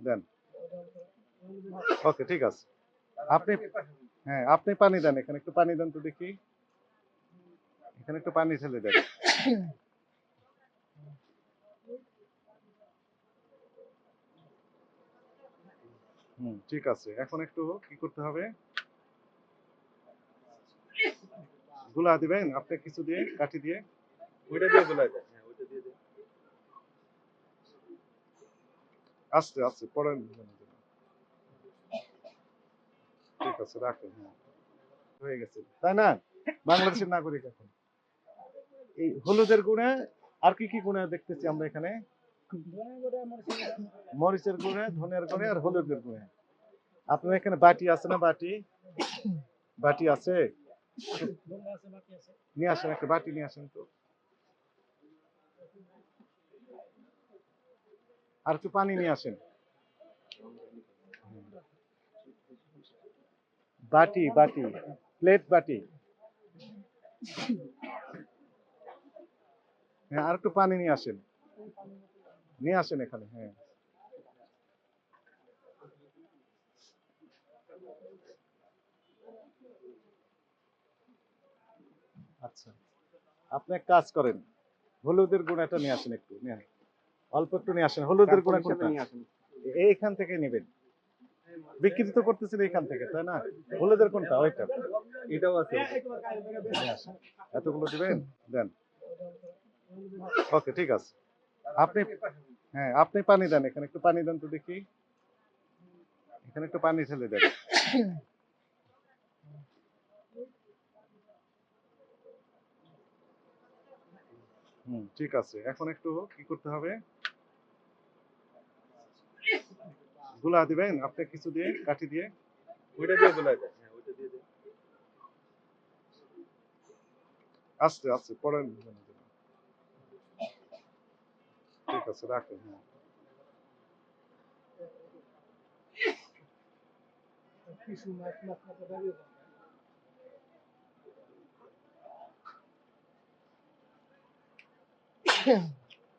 দেন। ওকে, ঠিক আছে। আপনি হ্যাঁ আপনি পানি দেন, এখানে একটু পানি দেন তো দেখি। এখানে একটু পানি ঢেলে দেন। হুম, ঠিক আছে। এখন একটু কি করতে হবে? গুলা দিবেন আপনি কিছু দিয়ে, কাঠি দিয়ে। ওইটা দিয়ে গোলাই দেন হ্যাঁ ওইটা দিয়ে দেন আস্তে আস্তে, পড়েন ঠিক আছে, রাখেন হ্যাঁ। হয়ে গেছে, তাই না? বাংলাদেশের নাগরিক এখন। এই হলুদের গুণে আর কি কি গুণে দেখতেছি আমরা এখানে? মরিচের গুণে ধনের গুণে আর হলুদের গুণে। আপনার এখানে বাটি আছে না বাটি? বাটি আছে? নিয়ে আসেন একটা বাটি, নিয়ে আসেন তো। আর একটু পানি নিয়ে আসেন। বাটি বাটি প্লেট বাটি। হ্যাঁ আর একটু পানি নিয়ে আসেন। নিয়ে আসেন এখানে হ্যাঁ। আচ্ছা আপনি এক কাজ করেন। হলুদের গুঁড়াটা নিয়ে আসেন একটু, নিয়ে। অল্প একটু নিয়ে আসেন হলুদের গুঁড়া কোনটা এইখান থেকে নেবেন। বিক্রি তো করতেছেন এইখান থেকে তাই না? হলুদের কোনটা? ওইটা। এটাও আছে। এতগুলো দিবেন দেন। ওকে ঠিক আছে। আপনি হ্যাঁ আপনি পানি দেন এখানে একটু পানি দেন তো দেখি। এখানে একটু পানি ঢেলে দেন। হুম ঠিক আছে। এখন একটু কি করতে হবে? গুলা দিবেন আপনি কিছু দিয়ে কাঠি দিয়ে? ওইটা দিয়ে গোলাই দেন। হ্যাঁ ওইটা দিয়ে দেন। আস্তে আস্তে পড়েন ঠিক আছে রাখেন হ্যাঁ।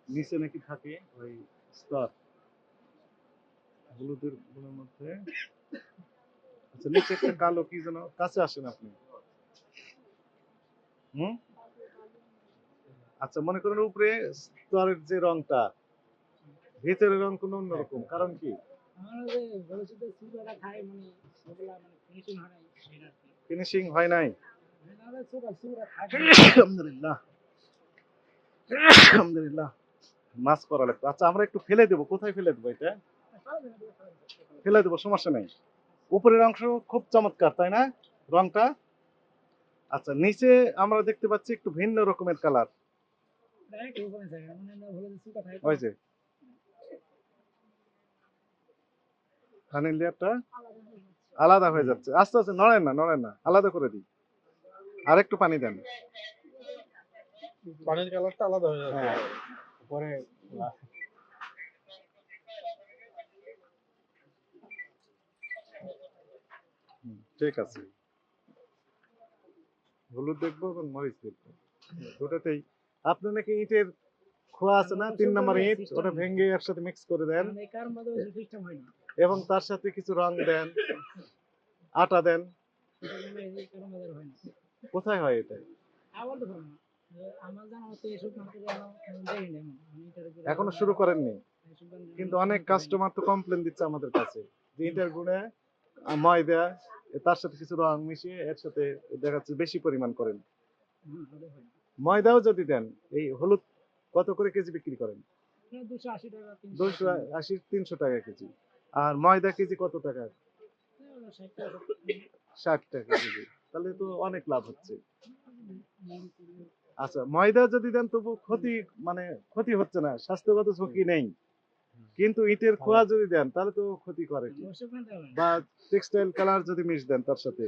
নিচে নাকি থাকে ওই স্তর। হলুদেরগুলোর মধ্যে। আচ্ছা নিচে একটা কালো কি যেন কাছে আসেন আপনি। হুম? আচ্ছা মনে করেন উপরে স্তরের যে রংটা ভিতরের রং কোনো অন্যরকম কারণ কি? ফিনিশিং হয় নাই আলহামদুলিল্লাহ। আলহামদুলিল্লাহ। মাছ করা লাগতো আচ্ছা আমরা একটু ফেলে দেবো। কোথায় ফেলে দেবো এটা? ফেলে দেবো সমস্যা নেই। উপরের অংশ খুব চমৎকার তাই না? রংটা? আচ্ছা নিচে আমরা দেখতে পাচ্ছি একটু ভিন্ন রকমের কালার। লেয়ারটা আলাদা হয়ে যাচ্ছে। আস্তে আস্তে নড়েন না নড়েন না আলাদা করে দিই। আর একটু পানি দেন। পানির কালারটা আলাদা হয়ে যাবে হ্যাঁ। পরে ঠিক আছে। হলুদ দেখব এবং মরিচ দেখব। দুটাতেই। আপনি নাকি ইটের খোয়া আছে না? তিন নম্বর ইট, ওটা ভেঙে একসাথে মিক্স করে দেন। এবং তার সাথে কিছু রং দেন। আটা দেন। কোথায় হয় এটা? এখনও শুরু করেননি। কিন্তু অনেক কাস্টমার তো কমপ্লেন দিচ্ছে আমাদের কাছে। যে ইটের গুণে ময়দা তার সাথে কিছু রং মিশিয়ে এর সাথে দেখা যাচ্ছে বেশি পরিমাণ করেন। ময়দাও যদি দেন এই হলুদ কত করে কেজি বিক্রি করেন? দুশো আশি তিনশো টাকা কেজি। আর ময়দা কেজি কত টাকা? ষাট টাকা কেজি। তাহলে তো অনেক লাভ হচ্ছে। আচ্ছা ময়দা যদি দেন তবু ক্ষতি মানে ক্ষতি হচ্ছে না স্বাস্থ্যগত ঝুঁকি নেই। কিন্তু ইটের খোয়া যদি দেন তাহলে তো ক্ষতি করে বা টেক্সটাইল কালার যদি মিশ দেন তার সাথে?